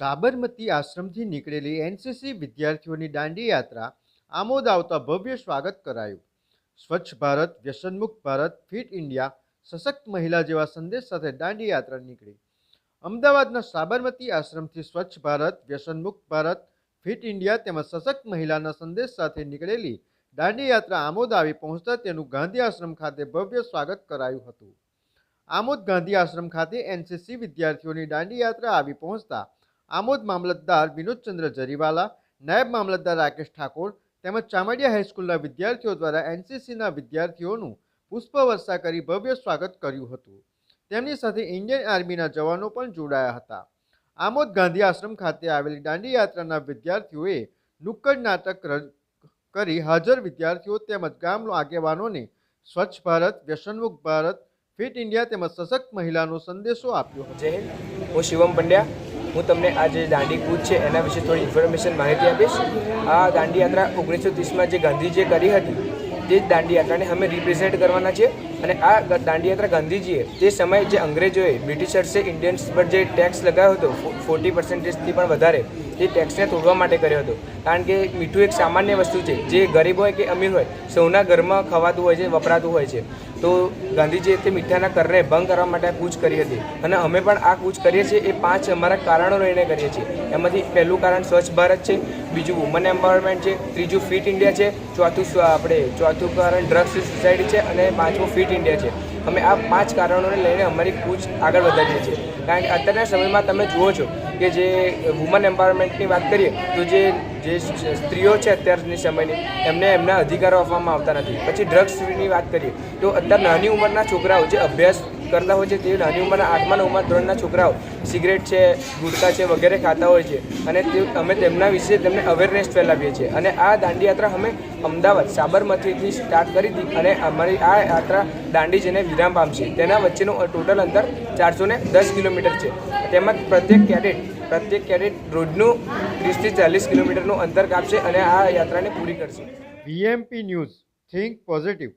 સાબરમતી આશ્રમથી નીકળેલી એનસીસી વિદ્યાર્થીઓની દાંડી યાત્રા આમોદ આવતા ભવ્ય સ્વાગત કરાયું. સ્વચ્છ ભારત, વ્યસનમુક્ત ભારત, ફિટ ઇન્ડિયા, સશક્ત મહિલા જેવા સંદેશ સાથે દાંડી યાત્રા નીકળી. અમદાવાદના સાબરમતી આશ્રમથી સ્વચ્છ ભારત, વ્યસનમુક્ત ભારત, ફિટ ઇન્ડિયા તેમજ સશક્ત મહિલાના સંદેશ સાથે નીકળેલી દાંડી યાત્રા આમોદ આવી પહોંચતા તેનું ગાંધી આશ્રમ ખાતે ભવ્ય સ્વાગત કરાયું હતું. આમોદ ગાંધી આશ્રમ ખાતે એનસીસી વિદ્યાર્થીઓની દાંડી યાત્રા આવી પહોંચતા આમોદ મામલતદાર વિનોદચંદ્ર જરીવાલા, નાયબ મામલતદાર રાકેશ ઠાકોર તેમજ ચામડિયા હાઈસ્કૂલના વિદ્યાર્થીઓ દ્વારા એનસીસીના વિદ્યાર્થીઓનું પુષ્પવર્ષા કરી ભવ્ય સ્વાગત કર્યું હતું. તેમની સાથે ઇન્ડિયન આર્મીના જવાનો પણ જોડાયા હતા. આમોદ ગાંધી આશ્રમ ખાતે આવેલી દાંડી યાત્રાના વિદ્યાર્થીઓએ નુક્કડ નાટક કરી હાજર વિદ્યાર્થીઓ તેમજ ગામ આગેવાનોને સ્વચ્છ ભારત, વ્યસનમુક્ત ભારત, ફિટ ઇન્ડિયા તેમજ સશક્ત મહિલાનો સંદેશો આપ્યો જય હું શિવમ પંડ્યા. હું તમને આ જે દાંડી કૂચ છે, એના વિશે થોડી ઇન્ફોર્મેશન માહિતી આપીશ. આ દાંડી યાત્રા ઓગણીસો ત્રીસમાં જે ગાંધીજીએ કરી હતી, તે જ દાંડી યાત્રાને અમે રિપ્રેઝેન્ટ કરવાના છે અને આ ગ- દાંડી યાત્રા ગાંધીજીએ તે સમયે જે અંગ્રેજોએ બ્રિટિશર્સે ઇન્ડિયન્સ પર જે ટેક્સ લગાવ્યો હતો ફોર્ટી પર્સન્ટેજથી પણ વધારે, તે ટેક્સને તોડવા માટે કર્યો હતો. કારણ કે મીઠું એક સામાન્ય વસ્તુ છે. જે ગરીબ હોય કે અમીર હોય, સૌના ઘરમાં ખવાતું હોય છે, વપરાતું હોય છે. તો ગાંધીજીએ તે મીઠાના કરને ભંગ કરવા માટે કૂચ કરી હતી. અને અમે પણ આ કૂચ કરીએ છીએ, એ પાંચ અમારા કારણો લઈને કરીએ છીએ. એમાંથી પહેલું કારણ સ્વચ્છ ભારત છે, બીજું વુમન એમ્પાવરમેન્ટ છે, ત્રીજું ફિટ ઇન્ડિયા છે, ચોથું આપણે ચોથું કારણ ડ્રગ્સ સોસાયટી છે, અને પાંચમું ફિટ ઇન્ડિયા છે. અમે આ પાંચ કારણોને લઈને અમારી કૂચ આગળ વધારીએ છીએ. કારણ કે અત્યારના સમયમાં તમે જુઓ છો કે જે વુમન એમ્પાવરમેન્ટની વાત કરીએ, તો જે જે સ્ત્રીઓ છે અત્યારની સમયની, એમને એમના અધિકારો આપવામાં આવતા નથી. પછી ડ્રગ્સની વાત કરીએ, તો અત્યારે નાની ઉંમરના છોકરાઓ જે અભ્યાસ કરતા હોય છે તે નાની ઉંમરના આઠમા નવમા ધોરણના છોકરાઓ સિગરેટ છે, ગુટકા છે વગેરે ખાતા હોય છે. અને તે અમે તેમના વિશે તેમને અવેરનેસ ફેલાવીએ છીએ. અને આ દાંડી યાત્રા અમે અમદાવાદ સાબરમતીથી સ્ટાર્ટ કરી હતી અને અમારી આ યાત્રા દાંડી જઈને વિરામ પામશે તેના વચ્ચેનું ટોટલ અંતર ચારસો ને દસ કિલોમીટર છે. તેમાં પ્રત્યેક કેડેટ પ્રત્યેક કેડેટ રોજનું ત્રીસથી ચાલીસ કિલોમીટરનું અંતર કાપશે અને આ યાત્રાને પૂરી કરશે. VMP news think positive